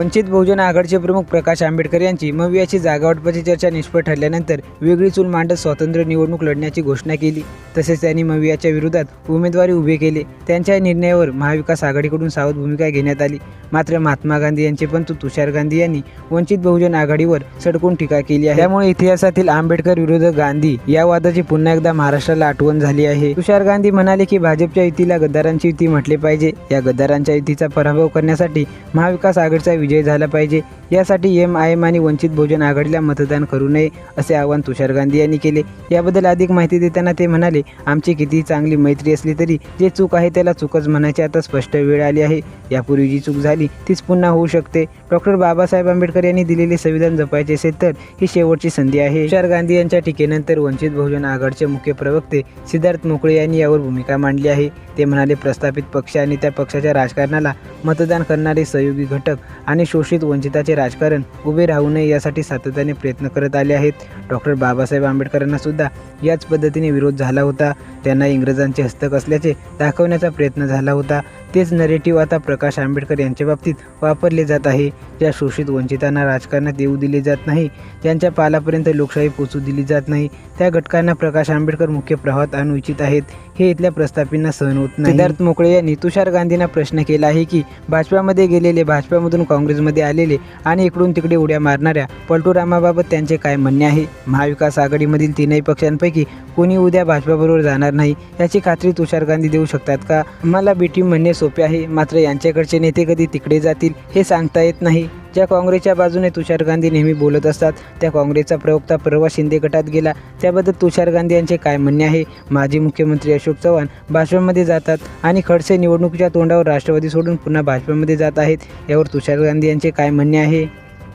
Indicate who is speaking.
Speaker 1: वंचित बहुजन आघाडीचे प्रमुख प्रकाश आंबेडकर यांची मवियाची जागावाटपाची चर्चा निष्फळ ठरल्यानंतर वेगळी चूल मांडत स्वतंत्र निवडणूक लढण्याची घोषणा केली. तसेच त्यांनी मवियाच्या विरोधात उमेदवारी उभे केले. त्यांच्या या निर्णयावर महाविकास आघाडीकडून सावध भूमिका घेण्यात आली. मात्र महात्मा गांधी यांचे पंतू तुषार गांधी यांनी वंचित बहुजन आघाडीवर सडकून टीका केली आहे. त्यामुळे इतिहासातील आंबेडकर विरुद्ध गांधी या वादाची पुन्हा एकदा महाराष्ट्राला आठवण झाली आहे. तुषार गांधी म्हणाले की भाजपच्या युतीला गद्दारांची युती म्हटले पाहिजे. या गद्दारांच्या युतीचा पराभव करण्यासाठी महाविकास आघाडीचा विजय झाला पाहिजे. यासाठी एम आय एम आणि वंचित बहुजन आघाडीला मतदान करू नये असे आवाहन तुषार गांधी यांनी केले. याबद्दल अधिक माहिती देताना ते म्हणाले आमची कितीही चांगली मैत्री असली तरी जे चूक आहे त्याला चूकच म्हणायची. आता स्पष्ट वेळ आली आहे. यापूर्वी जी चूक झाली तीच पुन्हा होऊ शकते. डॉक्टर बाबासाहेब आंबेडकर यांनी दिलेले संविधान जपायचे असेल तर ही शेवटची संधी आहे. तुषार गांधी यांच्या टीकेनंतर वंचित बहुजन आघाडीचे मुख्य प्रवक्ते सिद्धार्थ मोकळे यांनी यावर भूमिका मांडली आहे. ते म्हणाले प्रस्थापित पक्ष आणि त्या पक्षाच्या राजकारणाला मतदान करणारे सहयोगी घटक आणि शोषित वंचिताचे राजकारण उभे राहू नये यासाठी सातत्याने प्रयत्न करत आले आहेत. डॉक्टर बाबासाहेब आंबेडकरांना सुद्धा याच पद्धतीने विरोध झाला होता. त्यांना इंग्रजांचे हस्तक असल्याचे दाखवण्याचा प्रयत्न झाला होता. तेच नरेटिव्ह आता प्रकाश आंबेडकर यांच्या बाबतीत वापरले जात आहे. ज्या शोषित वंचितांना राजकारणात येऊ दिले जात नाही ज्यांच्या पालापर्यंत लोकशाही पोचू दिली जात नाही त्या घटकांना प्रकाश आंबेडकर मुख्य प्रवाहात आणू इच्छित आहेत. हे इथल्या प्रस्थापींना सहन होत नाही. सिद्धार्थ मोकळे यांनी तुषार गांधींना प्रश्न केला आहे की भाजपामध्ये गेलेले भाजपामधून काँग्रेसमध्ये आलेले आणि इकडून तिकडे उड्या मारणाऱ्या पलटू रामाबाबत त्यांचे काय म्हणणे आहे? महाविकास आघाडीमधील तीनही पक्षांपैकी कोणी उद्या भाजपाबरोबर जाणार नाही याची खात्री तुषार गांधी देऊ शकतात का? मला बीटी म्हणणे सोपे आहे. मात्र यांच्याकडचे नेते कधी तिकडे जातील हे सांगता येत नाही. ज्या काँग्रेसच्या बाजूने तुषार गांधी नेहमी बोलत असतात त्या काँग्रेसचा प्रवक्ता परवा शिंदे गटात गेला. त्याबद्दल तुषार गांधी यांचे काय म्हणणे आहे? माजी मुख्यमंत्री अशोक चव्हाण भाजपमध्ये जातात आणि खडसे निवडणुकीच्या तोंडावर राष्ट्रवादी सोडून पुन्हा भाजपमध्ये जात आहेत. यावर तुषार गांधी यांचे काय म्हणणे आहे?